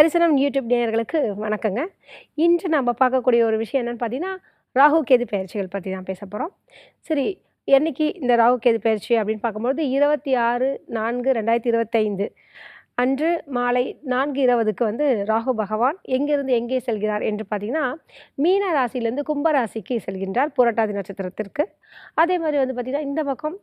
தரிசனம் யூடியூப் நேயர்களுக்கு வணக்கங்க. இன்று நம்ம பார்க்கக்கூடிய ஒரு விஷயம் என்னென்னு பார்த்தீங்கன்னா ராகு கேது பயிற்சிகள் பற்றி தான் பேச போகிறோம் சரி என்னைக்கு இந்த ராகு கேது பயிற்சி அப்படின்னு பார்க்கும்பொழுது இருபத்தி ஆறு நான்கு ரெண்டாயிரத்தி இருபத்தைந்து. அன்று மாலை நான்கு இருபதுக்கு வந்து ராகு பகவான் எங்கிருந்து எங்கே செல்கிறார் என்று பார்த்தீங்கன்னா மீன ராசியிலேருந்து கும்பராசிக்கு செல்கின்றார் புரட்டாதி நட்சத்திரத்திற்கு. அதே மாதிரி வந்து பார்த்திங்கன்னா இந்த பக்கம்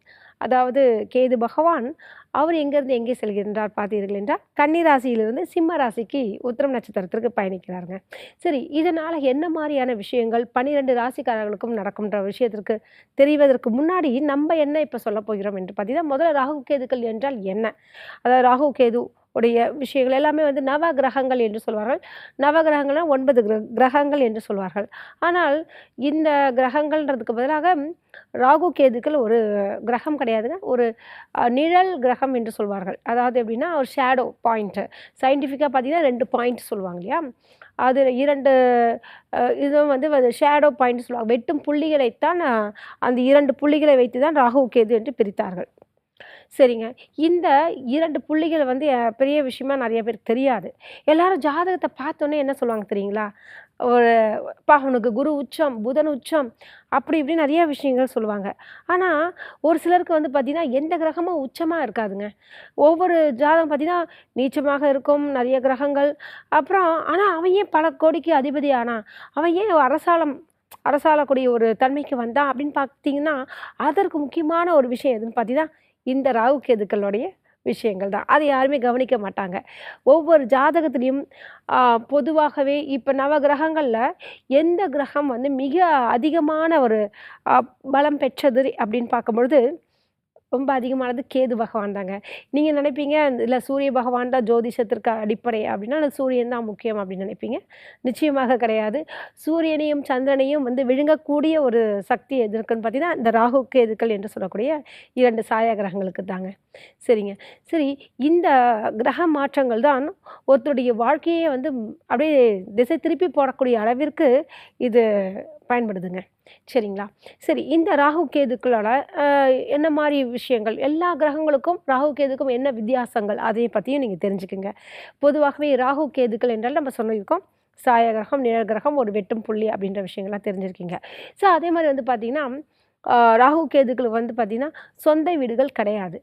அதாவது கேது பகவான் அவர் எங்கேருந்து எங்கே செல்கின்றார் பார்த்தீர்கள் என்றால் கன்னிராசியிலிருந்து சிம்ம ராசிக்கு உத்திரம் நட்சத்திரத்திற்கு பயணிக்கிறாருங்க. சரி இதனால் என்ன மாதிரியான விஷயங்கள் பன்னிரெண்டு ராசிக்காரர்களுக்கும் நடக்கும்ன்ற விஷயத்திற்கு தெரிவதற்கு முன்னாடி நம்ம என்ன இப்போ சொல்ல போகிறோம் என்று பார்த்தீங்கன்னா முதல்ல ராகு கேதுக்கள் என்றால் என்ன? அதாவது ராகு கேது உடைய விஷயங்கள் எல்லாமே வந்து நவ கிரகங்கள் என்று சொல்வார்கள். நவ கிரகங்கள்னால் ஒன்பது கிர கிரகங்கள் என்று சொல்வார்கள். ஆனால் இந்த கிரகங்கள்ன்றதுக்கு பதிலாக ராகு கேதுக்கள் ஒரு கிரகம் கிடையாதுங்க. ஒரு நிழல் கிரகம் என்று சொல்வார்கள். அதாவது எப்படின்னா ஒரு ஷேடோ பாயிண்ட்டு சயின்டிஃபிக்காக பார்த்தீங்கன்னா ரெண்டு பாயிண்ட் சொல்லுவாங்க இல்லையா? அது இரண்டு இதுவும் வந்து ஷேடோ பாயிண்ட் சொல்லுவாங்க. வெட்டும் புள்ளிகளைத்தான் அந்த இரண்டு புள்ளிகளை வைத்து தான் ராகு கேது என்று பிரித்தார்கள். சரிங்க. இந்த இரண்டு புள்ளிகள் வந்து அஹ், பெரிய விஷயமா நிறைய பேருக்கு தெரியாது. எல்லாரும் ஜாதகத்தை பார்த்தோன்னே என்ன சொல்லுவாங்க தெரியுங்களா? ஒரு பா குரு உச்சம் புதன் உச்சம் அப்படி இப்படி நிறைய விஷயங்கள் சொல்லுவாங்க. ஆனால் ஒரு சிலருக்கு வந்து பார்த்திங்கன்னா எந்த கிரகமும் உச்சமாக இருக்காதுங்க. ஒவ்வொரு ஜாதகம் பார்த்திங்கன்னா நீச்சமாக இருக்கும் நிறைய கிரகங்கள். அப்புறம் ஆனால் அவன் ஏன் பல கோடிக்கு அதிபதி ஆனா அவன் ஏன் அரசாலம் அரசாளக்கூடிய ஒரு தன்மைக்கு வந்தான் அப்படின்னு பார்த்தீங்கன்னா அதற்கு முக்கியமான ஒரு விஷயம் எதுன்னு பார்த்தீங்கன்னா இந்த ராகு கேதுக்களுடைய விஷயங்கள் தான். அதை யாருமே கவனிக்க மாட்டாங்க. ஒவ்வொரு ஜாதகத்துலேயும் பொதுவாகவே இப்போ நவ கிரகங்களில் எந்த கிரகம் வந்து மிக அதிகமான ஒரு பலம் பெற்றது அப்படின்னு பார்க்கும்பொழுது ரொம்ப அதிகமானது கேது பகவான் தாங்க. நீங்கள் நினைப்பீங்க இல்லை சூரிய பகவான் தான் ஜோதிஷத்திற்கு அடிப்படை அப்படின்னா அந்த சூரியன் தான் முக்கியம் அப்படின்னு நினைப்பீங்க? நிச்சயமாக கிடையாது. சூரியனையும் சந்திரனையும் வந்து விழுங்கக்கூடிய ஒரு சக்தி எது இருக்குன்னு பார்த்தீங்கன்னா இந்த ராகு கேதுக்கள் என்று சொல்லக்கூடிய இரண்டு சாயா கிரகங்களுக்கு தாங்க. சரிங்க. சரி இந்த கிரக மாற்றங்கள் தான் ஒருத்தருடைய வாழ்க்கையை வந்து அப்படியே திசை திருப்பி போடக்கூடிய அளவிற்கு இது பயன்படுதுங்க. சரிங்களா? சரி இந்த ராகு கேதுக்களோட என்ன மாதிரி விஷயங்கள்? எல்லா கிரகங்களுக்கும் ராகு கேதுக்கும் என்ன வித்தியாசங்கள்? அதை பற்றியும் நீங்கள் தெரிஞ்சுக்குங்க. பொதுவாகவே ராகு கேதுக்கள் என்றால் நம்ம சொல்லியிருக்கோம் சாய கிரகம் நிழல் கிரகம் ஒரு வெட்டும் புள்ளி அப்படின்ற விஷயங்கள்லாம் தெரிஞ்சிருக்கீங்க. ஸோ அதே மாதிரி வந்து பார்த்திங்கன்னா ராகு கேதுக்கள் வந்து பார்த்திங்கன்னா சொந்த வீடுகள் கிடையாது.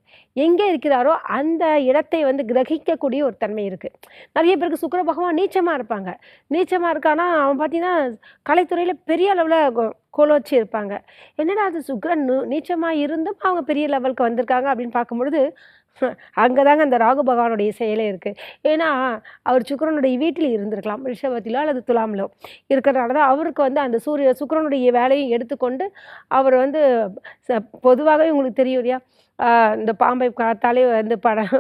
எங்கே இருக்கிறாரோ அந்த இடத்தை வந்து கிரகிக்கக்கூடிய ஒரு தன்மை இருக்குது நிறைய பேருக்கு சுக்கிர பகவான் நீச்சமாக இருப்பாங்க. நீச்சமாக இருக்கானா அவன் பார்த்திங்கன்னா கலைத்துறையில் பெரிய அளவில் கோலோச்சி இருப்பாங்க. என்னடா அது சுக்ரன் நீச்சமாக இருந்தும் அவங்க பெரிய லெவலுக்கு வந்திருக்காங்க அப்படின்னு பார்க்கும்பொழுது அங்கே தாங்க அந்த ராகு பகவானுடைய செயலே இருக்குது ஏன்னா அவர் சுக்கிரனுடைய வீட்டில் இருந்திருக்கலாம். ரிஷபத்திலோ அல்லது துலாமிலோ இருக்கிறனால தான் அவருக்கு வந்து அந்த சூரிய சுக்ரனுடைய வேலையும் எடுத்துக்கொண்டு அவர் வந்து ச- பொதுவாகவே உங்களுக்கு தெரியும் இல்லையா? இந்த பாம்பை காத்தாலே வந்து படம்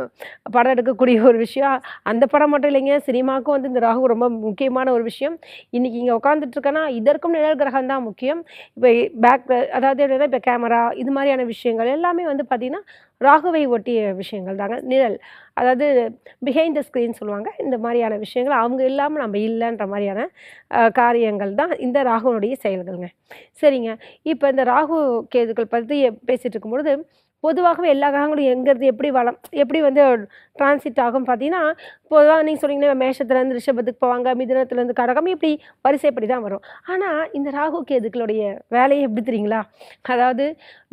படம் எடுக்கக்கூடிய ஒரு விஷயம். அந்த படம் மட்டும் இல்லைங்க சினிமாவுக்கும் வந்து இந்த ராகு ரொம்ப முக்கியமான ஒரு விஷயம். இன்றைக்கி இங்கே உட்காந்துட்ருக்கேன்னா இதற்கும் நிழல் கிரகம் தான் முக்கியம். இப்போ பேக் அதாவது என்னன்னா இப்போ கேமரா இது மாதிரியான விஷயங்கள் எல்லாமே வந்து பார்த்திங்கன்னா ராகுவை ஒட்டிய விஷயங்கள் தாங்க. நிழல் அதாவது பிஹைண்ட் த ஸ்க்ரீன் சொல்லுவாங்க. இந்த மாதிரியான விஷயங்கள் அவங்க இல்லாமல் நம்ம இல்லைன்ற மாதிரியான காரியங்கள் தான் இந்த ராகுனுடைய செயல்கள்ங்க. சரிங்க. இப்போ இந்த ராகு கேதுக்கள் பற்றி பேசிகிட்டு இருக்கும்பொழுது பொதுவாகவே எல்லா கிரகங்களும் எங்கிறது எப்படி வளம் எப்படி வந்து டிரான்சிட் ஆகும் பார்த்தீங்கன்னா பொதுவாக நீங்கள் சொன்னீங்கன்னா மேஷத்துலேருந்து ரிஷபத்துக்கு போவாங்க மிதனத்துலேருந்து கடகம் இப்படி வரிசைப்படி தான் வரும். ஆனால் இந்த ராகு கேதுக்களுடைய வேலையை எப்படி தெரியுங்களா? அதாவது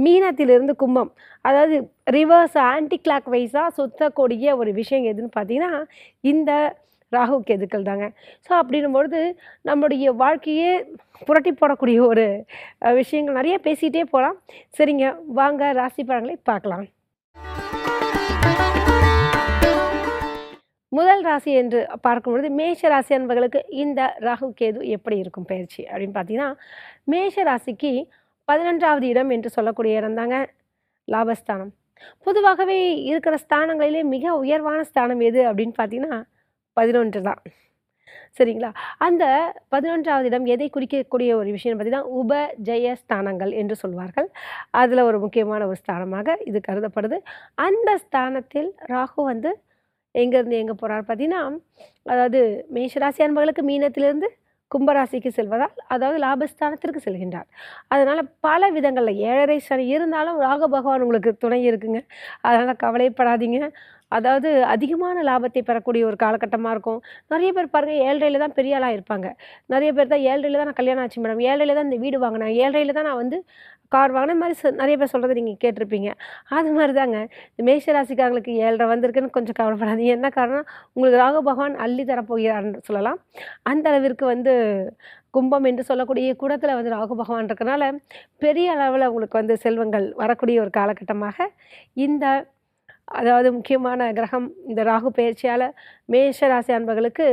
மீனத்திலிருந்து கும்பம் அதாவது ரிவர்ஸ் ஆன்டி கிளாக் வைஸாக சுத்தக்கூடிய ஒரு விஷயம் எதுன்னு பார்த்தீங்கன்னா இந்த ராகு கேதுக்கள் தாங்க. ஸோ அப்படின்னும் பொழுது வாழ்க்கையே புரட்டி போடக்கூடிய ஒரு விஷயங்கள் நிறைய பேசிகிட்டே போகலாம் சரிங்க வாங்க ராசி பழங்களை பார்க்கலாம். முதல் ராசி என்று பார்க்கும் பொழுது மேஷ ராசி அன்பர்களுக்கு இந்த ராகு கேது எப்படி இருக்கும் பயிற்சி? அப்படின்னு பார்த்தீங்கன்னா மேஷ ராசிக்கு பதினொன்றாவது இடம் என்று சொல்லக்கூடிய இடம் தாங்க லாபஸ்தானம். பொதுவாகவே இருக்கிற ஸ்தானங்களிலே மிக உயர்வான ஸ்தானம் எது அப்படின்னு பார்த்தீங்கன்னா பதினொன்று தான் சரிங்களா? அந்த பதினொன்றாவது இடம் எதை குறிக்கக்கூடிய ஒரு விஷயம் பார்த்தீங்கன்னா உப ஜெய ஸ்தானங்கள் என்று சொல்வார்கள். அதில் ஒரு முக்கியமான ஒரு ஸ்தானமாக இது கருதப்படுது. அந்த ஸ்தானத்தில் ராகு வந்து எங்கேருந்து எங்கே போகிறார் பார்த்தீங்கன்னா அதாவது மேஷராசி அன்பர்களுக்கு மீனத்திலிருந்து கும்பராசிக்கு செல்வதால் அதாவது லாபஸ்தானத்திற்கு செல்கின்றார். அதனால் பல விதங்களில் ஏழரை சனி இருந்தாலும் ராகு பகவான் உங்களுக்கு துணை இருக்குங்க. அதனால் கவலைப்படாதீங்க. அதாவது அதிகமான லாபத்தை பெறக்கூடிய ஒரு காலகட்டமாக இருக்கும். நிறைய பேர் பாருங்கள் ஏழ்றையில் தான் பெரிய ஆளாக இருப்பாங்க. நிறைய பேர் தான் ஏழ்றையில் தான் நான் கல்யாணம் ஆச்சு மேடம் ஏழ்றையில் தான் இந்த வீடு வாங்கினேன் ஏழ்றையில் தான் நான் வந்து கார் வாங்கின மாதிரி நிறைய பேர் சொல்கிறத நீங்கள் கேட்டிருப்பீங்க. அது மாதிரி தாங்க இந்த மேஷ ராசிக்காரங்களுக்கு ஏழ்ரை வந்திருக்குன்னு கொஞ்சம் கவலைப்படாது என்ன காரணம் உங்களுக்கு ராகு பகவான் அள்ளி தரப்போகிறான்னு சொல்லலாம். அந்த அளவிற்கு வந்து கும்பம் என்று சொல்லக்கூடிய கூடத்தில் வந்து ராகு பகவான் இருக்கனால பெரிய அளவில் உங்களுக்கு வந்து செல்வங்கள் வரக்கூடிய ஒரு காலகட்டமாக இந்த அதாவது முக்கியமான கிரகம் இந்த ராகு பயிற்சியால் மேஷ ராசி அன்பர்களுக்கு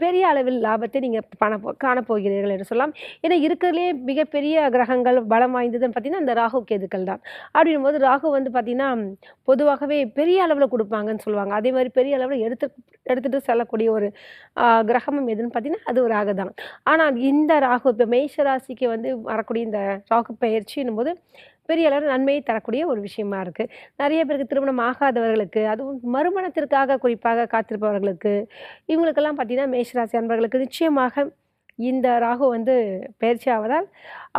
பெரிய அளவில் லாபத்தை நீங்கள் பண காணப்போகிறீர்கள் என்று சொல்லலாம். ஏன்னா இருக்கிறதுலே மிகப்பெரிய கிரகங்கள் பலம் வாய்ந்ததுன்னு பார்த்தீங்கன்னா இந்த ராகு கேதுக்கள் தான். அப்படின்னும் போது ராகு வந்து பார்த்திங்கன்னா பொதுவாகவே பெரிய அளவில் கொடுப்பாங்கன்னு சொல்லுவாங்க. அதே மாதிரி பெரிய அளவில் எடுத்து எடுத்துகிட்டு செல்லக்கூடிய ஒரு கிரகமும் எதுன்னு பார்த்தீங்கன்னா அது ஒரு ராகு தான். ஆனால் இந்த ராகு இப்போ மேஷ ராசிக்கு வந்து வரக்கூடிய இந்த ராகு பயிற்சின்னும் போது பெரிய அளவில் நன்மையை தரக்கூடிய ஒரு விஷயமா இருக்குது நிறைய பேருக்கு திருமணம் ஆகாதவர்களுக்கு அதுவும் மறுமணத்திற்காக குறிப்பாக காத்திருப்பவர்களுக்கு இவங்களுக்கெல்லாம் பார்த்திங்கன்னா மேஷராசி அன்பர்களுக்கு நிச்சயமாக இந்த ராகு வந்து பயிற்சி ஆவதால்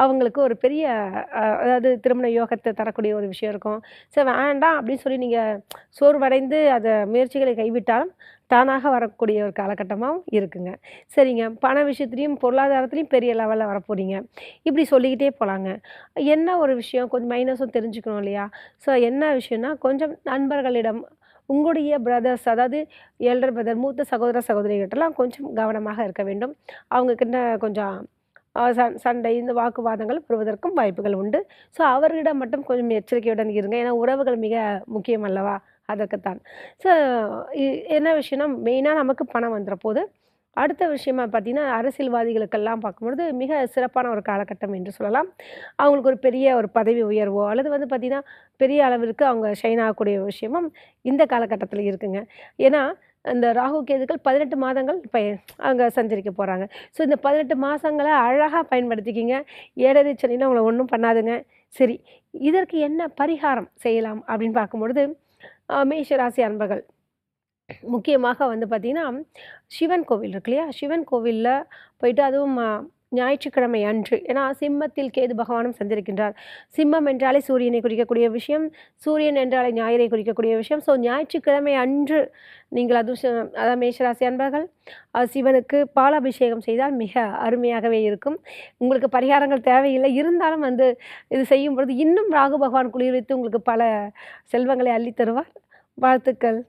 அவங்களுக்கு ஒரு பெரிய அதாவது திருமண யோகத்தை தரக்கூடிய ஒரு விஷயம் இருக்கும். சரி வேண்டாம் அப்படின்னு சொல்லி நீங்கள் சோர்வடைந்து அதை முயற்சிகளை கைவிட்டாலும் தானாக வரக்கூடிய ஒரு காலகட்டமாகவும் இருக்குங்க. சரிங்க. பண விஷயத்துலையும் பொருளாதாரத்துலையும் பெரிய லெவலில் வரப்போறீங்க. இப்படி சொல்லிக்கிட்டே போகலாங்க என்ன ஒரு விஷயம்? கொஞ்சம் மைனஸும் தெரிஞ்சுக்கணும் இல்லையா? ஸோ என்ன விஷயம்னா கொஞ்சம் நண்பர்களிடம் உங்களுடைய பிரதர்ஸ் அதாவது எல்டர் பிரதர் மூத்த சகோதர சகோதரிகிட்டலாம் கொஞ்சம் கவனமாக இருக்க வேண்டும். அவங்க கிட்ட கொஞ்சம் சண் சண்டை இந்த வாக்குவாதங்கள் வருவதற்கும் வாய்ப்புகள் உண்டு. ஸோ அவர்களிடம் மட்டும் கொஞ்சம் எச்சரிக்கையுடன் இருங்க. ஏன்னா உறவுகள் மிக முக்கியம் அல்லவா? அதற்குத்தான். ஸோ என்ன விஷயம்னா மெயினாக நமக்கு பணம் வந்துற போது அடுத்த விஷயமா பார்த்தீங்கன்னா அரசியல்வாதிகளுக்கெல்லாம் பார்க்கும்பொழுது மிக சிறப்பான ஒரு காலகட்டம் என்று சொல்லலாம். அவங்களுக்கு ஒரு பெரிய ஒரு பதவி உயர்வோ அல்லது வந்து பார்த்திங்கன்னா பெரிய அளவிற்கு அவங்க ஷைன் ஆகக்கூடிய விஷயமும் இந்த காலகட்டத்தில் இருக்குங்க. ஏன்னா இந்த ராகு கேதுக்கள் பதினெட்டு மாதங்கள் இப்போ அங்கே சஞ்சரிக்க போகிறாங்க ஸோ இந்த பதினெட்டு மாதங்களை அழகாக பயன்படுத்திக்கிங்க. ஏழரை சனினா உங்களை ஒன்றும் பண்ணாதுங்க. சரி இதற்கு என்ன பரிகாரம் செய்யலாம் அப்படின்னு பார்க்கும்பொழுது ஆஹ், மேஷ ராசி அன்பர்கள் முக்கியமாக வந்து பார்த்திங்கன்னா சிவன் கோவில் இருக்கு இல்லையா? சிவன் கோவிலில் போயிட்டு அதுவும் ஞாயிற்றுக்கிழமை அன்று ஏன்னா சிம்மத்தில் கேது பகவானும் சந்திருக்கின்றார். சிம்மம் என்றாலே சூரியனை குறிக்கக்கூடிய விஷயம் சூரியன் என்றாலே ஞாயிறை குறிக்கக்கூடிய விஷயம். ஸோ ஞாயிற்றுக்கிழமை அன்று நீங்கள் அது அதாவது மேஷராசி அன்பர்கள் சிவனுக்கு பாலாபிஷேகம் செய்தால் மிக அருமையாகவே இருக்கும். உங்களுக்கு பரிகாரங்கள் தேவையில்லை. இருந்தாலும் வந்து இது செய்யும் பொழுது இன்னும் ராகு பகவான் குளிர்வித்து உங்களுக்கு பல செல்வங்களை அள்ளி தருவார் வாழ்த்துக்கள்.